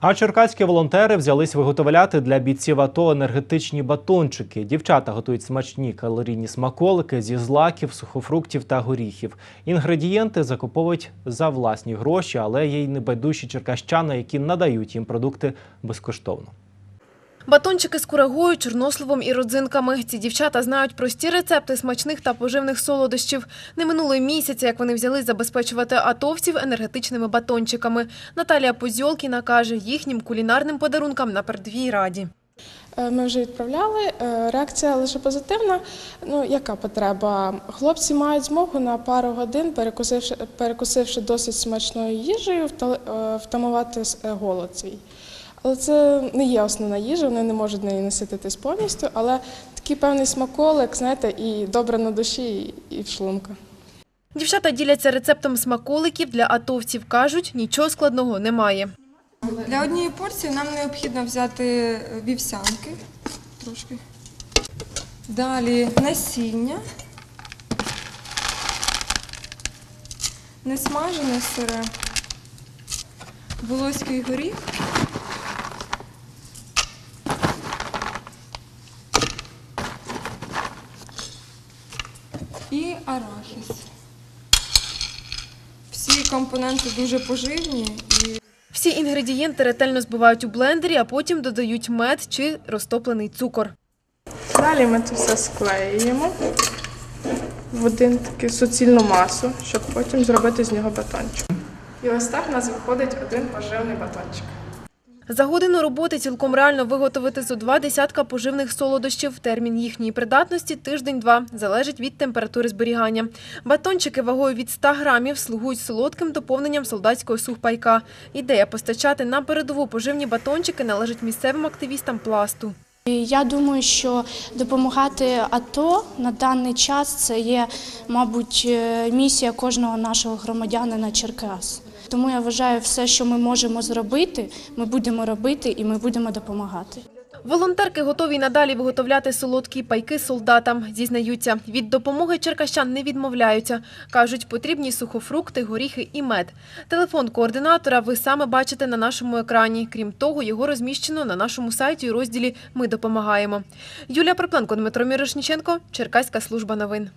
А черкаські волонтери взялись виготовляти для бійців АТО енергетичні батончики. Дівчата готують смачні калорійні смаколики зі злаків, сухофруктів та горіхів. Інгредієнти закуповують за власні гроші, але є й небайдужі черкащани, які надають їм продукти безкоштовно. Батончики з курагою, чорносливом і родзинками. Ці дівчата знають прості рецепти смачних та поживних солодощів. Не минуло місяця, як вони взялись забезпечувати атовців енергетичними батончиками. Наталія Позьолкіна каже, їхнім кулінарним подарункам на передовій раді. Е, Ми вже відправляли. е, Реакція лише позитивна. Ну, яка потреба? Хлопці мають змогу на пару годин, перекусивши, перекусивши досить смачною їжею, е, втамувати голод свій. Але це не є основна їжа, вони не можуть нею насититись повністю, але такий певний смаколик, знаєте, і добре на душі, і- в шлунка. Дівчата діляться рецептом смаколиків для атовців. Кажуть, нічого складного немає. Для однієї порції нам необхідно взяти е, вівсянки трошки. Далі насіння. Несмажене сире. Волоський горіх. І арахіс. Всі компоненти дуже поживні і Всі інгредієнти ретельно збивають у блендері, а потім додають мед чи розтоплений цукор. Далі ми це все склеюємо в один таку суцільну масу, щоб потім зробити з нього батончик. І ось так у нас виходить один поживний батончик. За годину роботи цілком реально виготовити зо два десятка поживних солодощів. Термін їхньої придатності – тиждень-два, залежить від температури зберігання. Батончики вагою від 100 грамів слугують солодким доповненням солдатського сухпайка. Ідея постачати на передову поживні батончики належить місцевим активістам пласту. Я думаю, що допомагати АТО на даний час це є, мабуть, е, місія кожного нашого громадянина Черкас. Тому я вважаю, все, що ми можемо зробити, ми будемо робити і ми будемо допомагати. Волонтерки готові надалі виготовляти солодкі пайки солдатам. Зізнаються, від допомоги черкащан не відмовляються. Кажуть, потрібні сухофрукти, горіхи і мед. Телефон координатора ви саме бачите на нашому екрані. Крім того, його розміщено на нашому сайті у розділі Ми допомагаємо. Юлія Припленко, Дмитро Мірошніченко, Черкаська служба новин.